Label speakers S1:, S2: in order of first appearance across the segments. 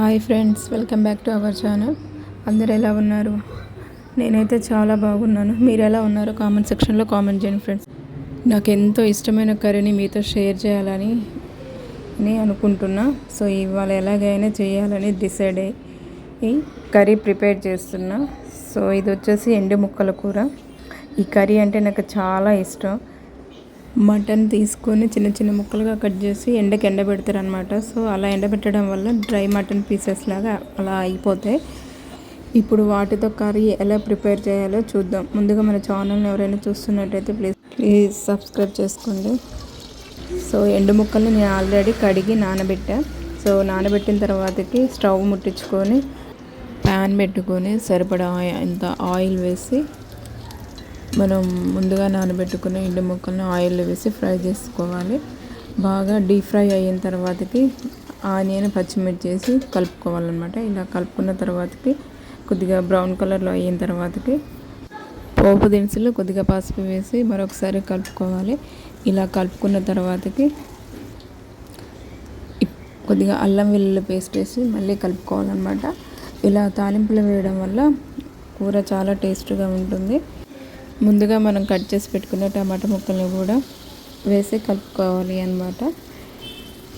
S1: Hi friends welcome back to our channel. అందరు ఎలా ఉన్నారు? నేనైతే చాలా బాగున్నాను. మీరు ఎలా ఉన్నారో కామెంట్ సెక్షన్లో కామెంట్ చేయండి ఫ్రెండ్స్. నాకు ఎంతో ఇష్టమైన కర్రీని మీతో షేర్ చేయాలని అని అనుకుంటున్నా. సో ఇవాళ ఎలాగైనా చేయాలని డిసైడ్ అయ్యి కర్రీ ప్రిపేర్ చేస్తున్నా. సో ఇది వచ్చేసి ఎండు ముక్కల కూర. ఈ కర్రీ అంటే నాకు చాలా ఇష్టం. మటన్ తీసుకొని చిన్న చిన్న ముక్కలుగా కట్ చేసి ఎండకి ఎండబెడతారు అనమాట సో అలా ఎండబెట్టడం వల్ల డ్రై మటన్ పీసెస్ లాగా అలా అయిపోతాయి. ఇప్పుడు వాటితో కర్రీ ఎలా ప్రిపేర్ చేయాలో చూద్దాం. ముందుగా మన ఛానల్ని ఎవరైనా చూస్తున్నట్టయితే ప్లీజ్ ప్లీజ్ సబ్స్క్రైబ్ చేసుకోండి. సో ఎండు ముక్కల్ని నేను ఆల్రెడీ కడిగి నానబెట్టా. సో నానబెట్టిన తర్వాతకి స్టవ్ ముట్టించుకొని ప్యాన్ పెట్టుకొని సరిపడా ఎంత ఆయిల్ వేసి మనం ముందుగా నానబెట్టుకున్న ఎండు ముక్కలను ఆయిల్లో వేసి ఫ్రై చేసుకోవాలి. బాగా డీప్ ఫ్రై అయిన తర్వాతకి ఆనియన్ పచ్చిమిర్చి వేసి కలుపుకోవాలన్నమాట. ఇలా కలుపుకున్న తర్వాతకి కొద్దిగా బ్రౌన్ కలర్లో అయిన తర్వాతకి పోపు దినుసులు కొద్దిగా పసుపు వేసి మరొకసారి కలుపుకోవాలి. ఇలా కలుపుకున్న తర్వాతకి కొద్దిగా అల్లం వెల్లుల్లి పేస్ట్ వేసి మళ్ళీ కలుపుకోవాలన్నమాట. ఇలా తాలింపులు వేయడం వల్ల కూర చాలా టేస్ట్గా ఉంటుంది. ముందుగా మనం కట్ చేసి పెట్టుకున్న టమాటా ముక్కల్ని కూడా వేసి కలుపుకోవాలి అనమాట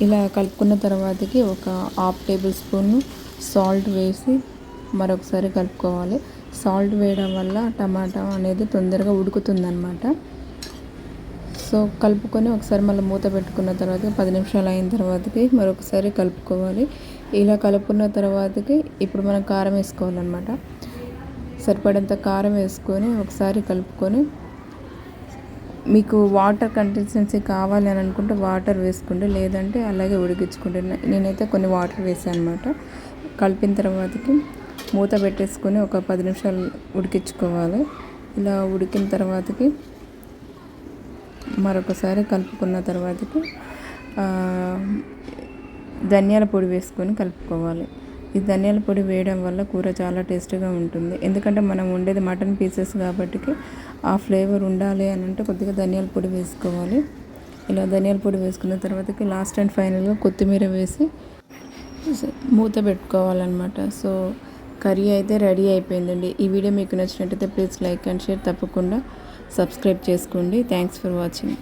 S1: ఇలా కలుపుకున్న తర్వాతకి ఒక హాఫ్ టేబుల్ స్పూన్ సాల్ట్ వేసి మరొకసారి కలుపుకోవాలి. సాల్ట్ వేయడం వల్ల టమాటా అనేది తొందరగా ఉడుకుతుంది అనమాట సో కలుపుకొని ఒకసారి మళ్ళీ మూత పెట్టుకున్న తర్వాత పది నిమిషాలు అయిన తర్వాతకి మరొకసారి కలుపుకోవాలి. ఇలా కలుపుకున్న తర్వాతకి ఇప్పుడు మనం కారం వేసుకోవాలన్నమాట. సరిపడంత కారం వేసుకొని ఒకసారి కలుపుకొని మీకు వాటర్ కన్సిస్టెన్సీ కావాలి అని అనుకుంటే వాటర్ వేసుకుంటే లేదంటే అలాగే ఉడికించుకుంటే నేనైతే కొన్ని వాటర్ వేసాను అనమాట కలిపిన తర్వాతకి మూత పెట్టేసుకొని ఒక పది నిమిషాలు ఉడికించుకోవాలి. ఇలా ఉడికిన తర్వాతకి మరొకసారి కలుపుకున్న తర్వాతకి ధనియాల పొడి వేసుకొని కలుపుకోవాలి. ఈ ధనియాల పొడి వేయడం వల్ల కూర చాలా టేస్టీగా ఉంటుంది. ఎందుకంటే మనం ఉండేది మటన్ పీసెస్ కాబట్టి ఆ ఫ్లేవర్ ఉండాలి అని అంటే కొద్దిగా ధనియాల పొడి వేసుకోవాలి. ఇలా ధనియాల పొడి వేసుకున్న తర్వాతకి లాస్ట్ అండ్ ఫైనల్గా కొత్తిమీర వేసి మూత పెట్టుకోవాలన్నమాట. సో కర్రీ అయితే రెడీ అయిపోయిందండి. ఈ వీడియో మీకు నచ్చినట్టయితే ప్లీజ్ లైక్ అండ్ షేర్ తప్పకుండా సబ్స్క్రైబ్ చేసుకోండి. Thanks for watching.